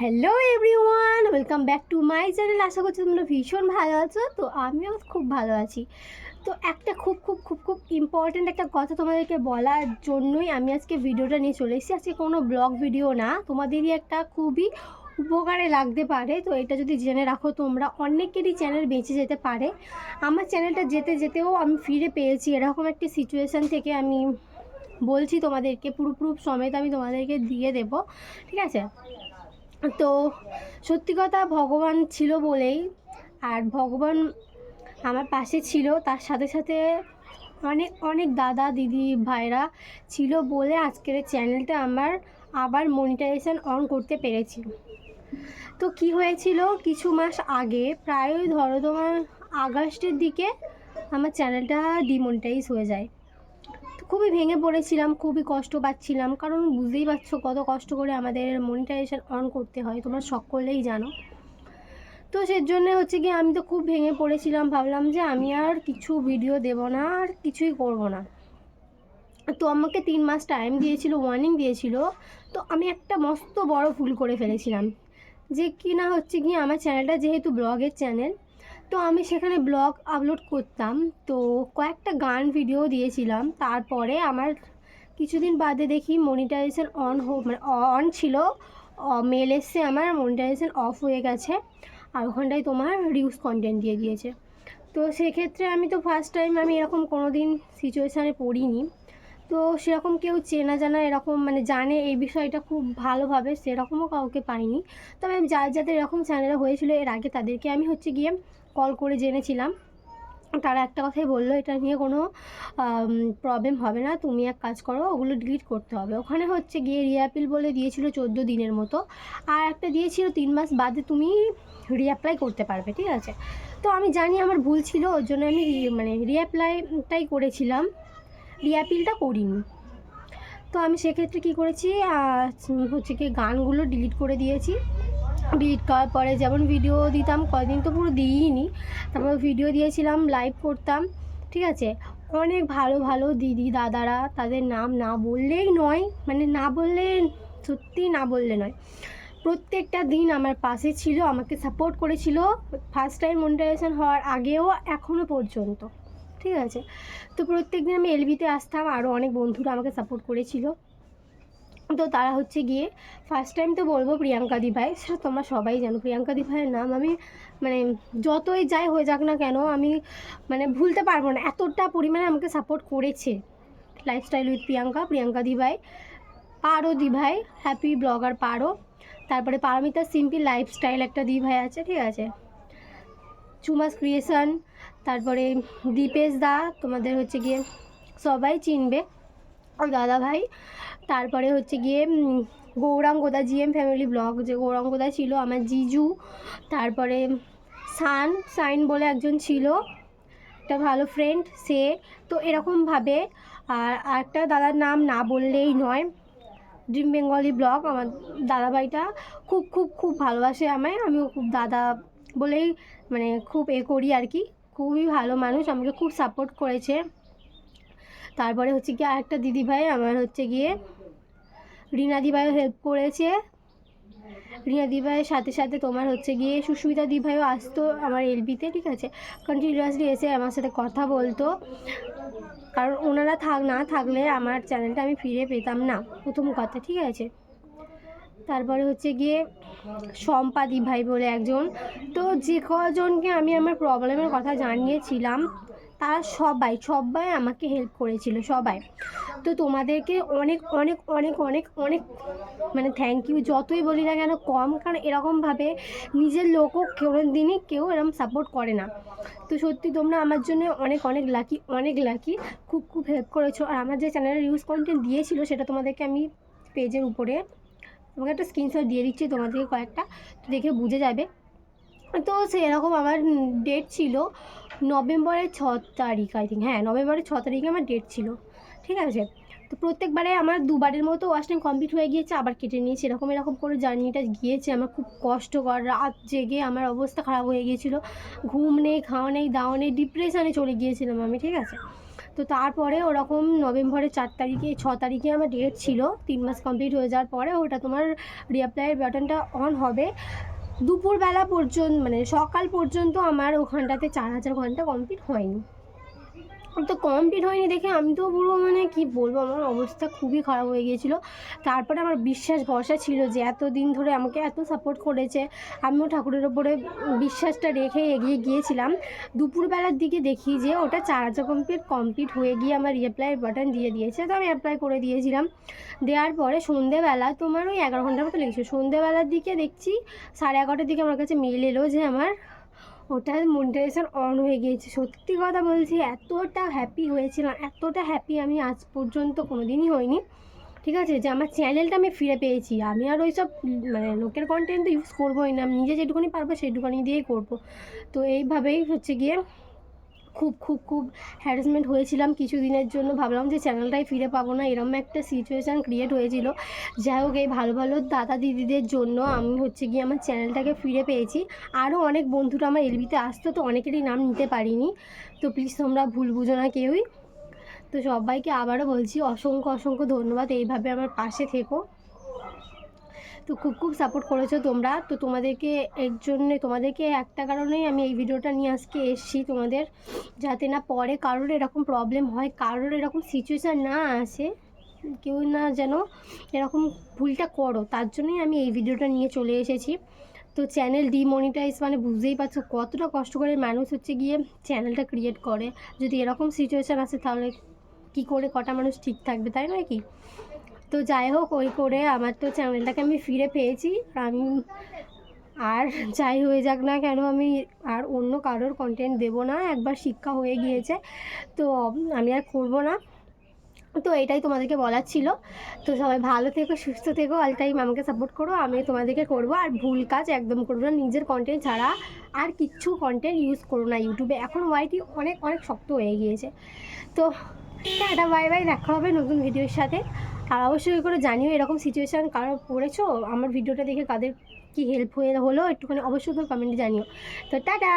Hello everyone welcome back to my channel আশা করছি তোমরা ভীষণ ভালো আছো। তো আমিও খুব ভালো আছি। তো একটা খুব খুব খুব খুব ইম্পর্ট্যান্ট একটা কথা তোমাদেরকে বলার জন্যই আমি আজকে ভিডিওটা নিয়ে চলে এসেছি। আজকে কোনো ব্লগ ভিডিও না। তোমাদেরই একটা খুবই উপকারে লাগতে পারে। তো এটা যদি জেনে রাখো, তোমরা অনেকেরই চ্যানেল বেঁচে যেতে পারে। আমার চ্যানেলটা যেতে, যেতেও আমি ফিরে পেয়েছি। এরকম একটি সিচুয়েশান থেকে আমি বলছি তোমাদেরকে পুরো সমেত আমি তোমাদেরকে দিয়ে দেব। ঠিক আছে? তো সত্যি কথা ভগবান ছিল বলেই, আর ভগবান আমার পাশে ছিল। তার সাথে সাথে অনেক অনেক দাদা, দিদি, ভাইরা ছিল বলে আজকের চ্যানেলটা আমার আবার মনিটাইজেশন অন করতে পেরেছি। তো কি হয়েছিল? কিছু মাস আগে প্রায় ধরো তোমার আগস্টের দিকে আমার চ্যানেলটা ডিমনিটাইজ হয়ে যায়। খুবই ভেঙে পড়েছিলাম, খুবই কষ্ট পাচ্ছিলাম। কারণ বুঝতেই পারছ কত কষ্ট করে আমাদের মনিটাইজেশন অন করতে হয়, তোমরা সকলেই জানো। তো সেজন্য হচ্ছে কি আমি তো খুব ভেঙে পড়েছিলাম, ভাবলাম যে আমি আর কিছু ভিডিও দেব না, আর কিছুই করব না। তো আমাকে তিন মাস টাইম দিয়েছিল ওয়ার্নিং দিয়েছিল, তো আমি একটা মস্ত বড় ভুল করে ফেলেছিলাম। যে কি না হচ্ছে কি আমার চ্যানেলটা যেহেতু ব্লগের চ্যানেল তো আমি সেখানে ব্লগ আপলোড করতাম। তো কয়েকটা গান ভিডিও দিয়েছিলাম। তারপরে আমার কিছুদিন বাদে দেখি মনিটাইজেশন অন হো মানে অন ছিল। মেল এসছে আমার মনিটাইজেশন অফ হয়ে গেছে। আর ওখানটায় তোমার রিউজ কন্টেন্ট দিয়ে দিয়েছে। তো সেক্ষেত্রে আমি তো ফার্স্ট টাইম আমি এরকম কোনো দিন সিচুয়েশানে পড়িনি। তো সেরকম কেউ চেনা জানা এরকম মানে জানে এই বিষয়টা খুব ভালোভাবে, সেরকমও কাউকে পাইনি। তবে যার যাদের এরকম চ্যানেল হয়েছিল এর আগে তাদেরকে আমি হচ্ছে গিয়ে কল করে জেনেছিলাম। তারা একটা কথাই বলল, এটা নিয়ে কোনো প্রবলেম হবে না। তুমি এক কাজ করো, ওগুলো ডিলিট করতে হবে। ওখানে হচ্ছে গিয়ে রিঅ্যাপিল বলে দিয়েছিল চোদ্দ দিনের মতো। আর একটা দিয়েছিল তিন মাস বাদে তুমি রিঅ্যাপ্লাই করতে পারবে, ঠিক আছে? তো আমি জানি আমার ভুল ছিল, ওর জন্য আমি মানে রিঅ্যাপ্লাইটাই করেছিলাম। রিঅ্যাপিলটা করিনি। তো আমি সেক্ষেত্রে কী করেছি হচ্ছে কি গানগুলো ডিলিট করে দিয়েছি। ডিলিট করার পরে যেমন ভিডিও দিতাম কদিন তো পুরো দিইনি। তারপর ভিডিও দিয়েছিলাম লাইভ করতাম, ঠিক আছে? অনেক ভালো ভালো দিদি, দাদারা, তাদের নাম না বললেই নয় মানে না বললে সত্যি না বললে নয়। প্রত্যেকটা দিন আমার পাশে ছিল, আমাকে সাপোর্ট করেছিল ফার্স্ট টাইম মনিটাইজেশন হওয়ার আগেও এখনও পর্যন্ত, ঠিক আছে? তো প্রত্যেক দিন আমি এলবিতে আসতাম আরও অনেক বন্ধুরা আমাকে সাপোর্ট করেছিল। তো তারা হচ্ছে গিয়ে ফার্স্ট টাইম তো বলব প্রিয়াঙ্কা ভাই। সেটা তোমরা সবাই জানো প্রিয়াঙ্কা ভাইয়ের নাম। আমি মানে যতই যাই হয়ে যাক না কেন, আমি মানে ভুলতে পারব না। এতটা পরিমাণে আমাকে সাপোর্ট করেছে লাইফস্টাইল উইথ প্রিয়াঙ্কা প্রিয়াঙ্কা ভাই, পারো দি ভাই হ্যাপি ব্লগার পারো। তারপরে পারমিতা সিম্পল লাইফস্টাইল একটা দি ভাই আছে, ঠিক আছে? চুমাস ক্রিয়েশন তারপরে দীপেশ দা, তোমাদের হচ্ছে গিয়ে সবাই চিনবে। দাদা ভাই। তারপরে হচ্ছে গিয়ে গৌরাঙ্গদা জিএম ফ্যামিলি ব্লগ, যে গৌরাঙ্গদা ছিল আমার জিজু, তারপরে সান, সাইন বলে একজন ছিল, একটা ভালো ফ্রেন্ড সে, তো এরকমভাবে আর আরেকটা দাদার নাম না বললেই নয় ড্রিম বেঙ্গলি ব্লগ, আমার দাদাভাইটা খুব খুব খুব ভালোবাসে আমায়। আমিও খুব দাদা বলেই মানে খুব এ করি আর কি। খুবই ভালো মানুষ, আমাকে খুব সাপোর্ট করেছে। তারপরে হচ্ছে গিয়ে আরেকটা দিদিভাই আমার হচ্ছে গিয়ে রিনা দিভাইও হেল্প করেছে। রিনা দিভাইয়ের সাথে সাথে তোমার হচ্ছে গিয়ে সুস্মিতা দিভাইও আসতো আমার এলবিতে ঠিক আছে? কন্টিনিউয়াসলি এসে আমার সাথে কথা বলতো। কারণ ওনারা থাক, না থাকলে আমার চ্যানেলটা আমি ফিরে পেতাম না, প্রথম কথা ঠিক আছে? তারপরে হচ্ছে গিয়ে সম্পাদি ভাই বলে একজন। তো যে কজনকে আমি আমার প্রবলেমের কথা জানিয়েছিলাম তারা সবাই সবাই আমাকে হেল্প করেছিল, সবাই। তো তোমাদেরকে অনেক অনেক অনেক অনেক অনেক মানে থ্যাংক ইউ যতই বলি না কেন, কম, কারণ এরকমভাবে নিজের লোকও কোনো দিনই কেউ এরকম সাপোর্ট করে না। তো সত্যি তোমরা আমার জন্য অনেক অনেক লাকি অনেক লাকি খুব খুব হেল্প করেছ। আর আমার যে চ্যানেলের ইউজ কন্টেন্ট দিয়েছিল, সেটা তোমাদেরকে আমি পেজের উপরে তোমাকে একটা স্ক্রিনশট দিয়ে দিচ্ছি, তোমাদেরকে কয়েকটা দেখে বুঝে যাবে। তো সেরকম আমার ডেট ছিল নভেম্বরের ছ তারিখ আই থিঙ্ক হ্যাঁ নভেম্বরের ছ তারিখে আমার ডেট ছিল। ঠিক আছে? তো প্রত্যেকবারে আমার দুবারের মতো ওয়াশ টাইম কমপ্লিট হয়ে গিয়েছে, আবার কেটে নিয়েছি। এরকম এরকম করে জার্নিটা গিয়েছে। আমার খুব কষ্টকর, রাত জেগে আমার অবস্থা খারাপ হয়ে গিয়েছিল। ঘুম নেই, খাওয়া নেই, দাওয়া নেই ডিপ্রেশনে চলে গিয়েছিলাম আমি, ঠিক আছে? তো তারপরে ওরকম নভেম্বরের চার তারিখে, ছ তারিখে আমার ডেট ছিল। তিন মাস কমপ্লিট হয়ে যাওয়ার পরে ওটা তোমার রিঅ্যাপ্লাইয়ের বাটনটা অন হবে। দুপুরবেলা পর্যন্ত মানে সকাল পর্যন্ত আমার ওখানটাতে চার হাজার ঘণ্টা কমপ্লিট হয়নি। তো কমপ্লিট হয়নি দেখে, আমি তো পুরো মানে কি বলব, আমার অবস্থা খুবই খারাপ হয়ে গিয়েছিল। তারপরে আমার বিশ্বাস ভরসা ছিল যে এত দিন ধরে আমাকে এত সাপোর্ট করেছে, আমিও ঠাকুরের ওপরে বিশ্বাসটা রেখে এগিয়ে গিয়েছিলাম। দুপুরবেলার দিকে দেখি যে ওটা চার হাজার কমপ্লিট কমপ্লিট হয়ে গিয়ে আমার রিঅ্যাপ্লাইয়ের বাটন দিয়ে দিয়েছে, তো আমি অ্যাপ্লাই করে দিয়েছিলাম। দেওয়ার পরে সন্ধেবেলা তোমার ওই এগারো ঘণ্টার মতো লেগেছিল। সন্ধেবেলার দিকে দেখছি, সাড়ে এগারোটার দিকে আমার কাছে মেল এলো যে আমার ওটা মনিটাইজেশন অন হয়ে গিয়েছে। সত্যি কথা বলছি, এতটা হ্যাপি হয়েছিলাম, এতটা হ্যাপি আমি আজ পর্যন্ত কোনো দিনই হইনি। ঠিক আছে? যে আমার চ্যানেলটা আমি ফিরে পেয়েছি। আমি আর ওই সব মানে লোকের কন্টেন্ট তো ইউজ করবোই না। আমি নিজে যেটুকুনি পারব সেটুকুনি দিয়েই করব। তো এইভাবেই হচ্ছে গিয়ে খুব খুব খুব হ্যারাসমেন্ট হয়েছিলাম কিছু দিনের জন্য। ভাবলাম যে চ্যানেলটাই ফিরে পাবো না। এরকম একটা সিচুয়েশান ক্রিয়েট হয়েছিল। যাই হোক, এই ভালো ভালো দাদা দিদিদের জন্য আমি হচ্ছে গিয়ে আমার চ্যানেলটাকে ফিরে পেয়েছি। আরও অনেক বন্ধুরা আমার এলবিতে আসতো, তো অনেকেরই নাম নিতে পারিনি। তো প্লিজ তোমরা ভুল বুঝো না কেউই। তো সবাইকে আবারও বলছি, অসংখ্য অসংখ্য ধন্যবাদ। এইভাবে আমার পাশে থেকো। তো খুব খুব সাপোর্ট করেছ তোমরা। তো তোমাদেরকে এর জন্যে, তোমাদেরকে একটা কারণেই আমি এই ভিডিওটা নিয়ে আজকে এসেছি তোমাদের, যাতে না পরে কারোর এরকম প্রবলেম হয়, কারোর এরকম সিচুয়েশান না আসে, কেউ না যেন এরকম ভুলটা করো। তার জন্যই আমি এই ভিডিওটা নিয়ে চলে এসেছি। তো চ্যানেল ডিমনিটাইজ মানে বুঝতেই পারছ কতটা কষ্ট করে মানুষ হচ্ছে গিয়ে চ্যানেলটা ক্রিয়েট করে। যদি এরকম সিচুয়েশান আসে তাহলে কি করে কটা মানুষ ঠিক থাকবে, তাই নয় কি? তো যাই হোক, ওই করে আমার তো চ্যানেলটাকে আমি ফিরে পেয়েছি। আমি আর যাই হয়ে যাক না কেন, আমি আর অন্য কারোর কন্টেন্ট দেবো না। একবার শিক্ষা হয়ে গিয়েছে, তো আমি আর করব না। তো এটাই তোমাদেরকে বলার ছিল। তো সবাই ভালো থেকো, সুস্থ থেকো অল টাইম আমাকে সাপোর্ট করো। আমি তোমাদেরকে করব, আর ভুল কাজ একদম করব না। নিজের কন্টেন্ট ছাড়া আর কিচ্ছু কন্টেন্ট ইউজ করো না ইউটিউবে এখন ওয়াইটি অনেক অনেক শক্ত হয়ে গিয়েছে। তো টাটা বাই বাই দেখা হবে নতুন ভিডিওর সাথে। আর অবশ্যই করে জানিও এরকম সিচুয়েশান কারও পড়েছো? আমার ভিডিওটা দেখে কাদের কি হেল্প হয়ে হলো? একটুখানি অবশ্যই করে কমেন্টে জানিও। তো টাটা!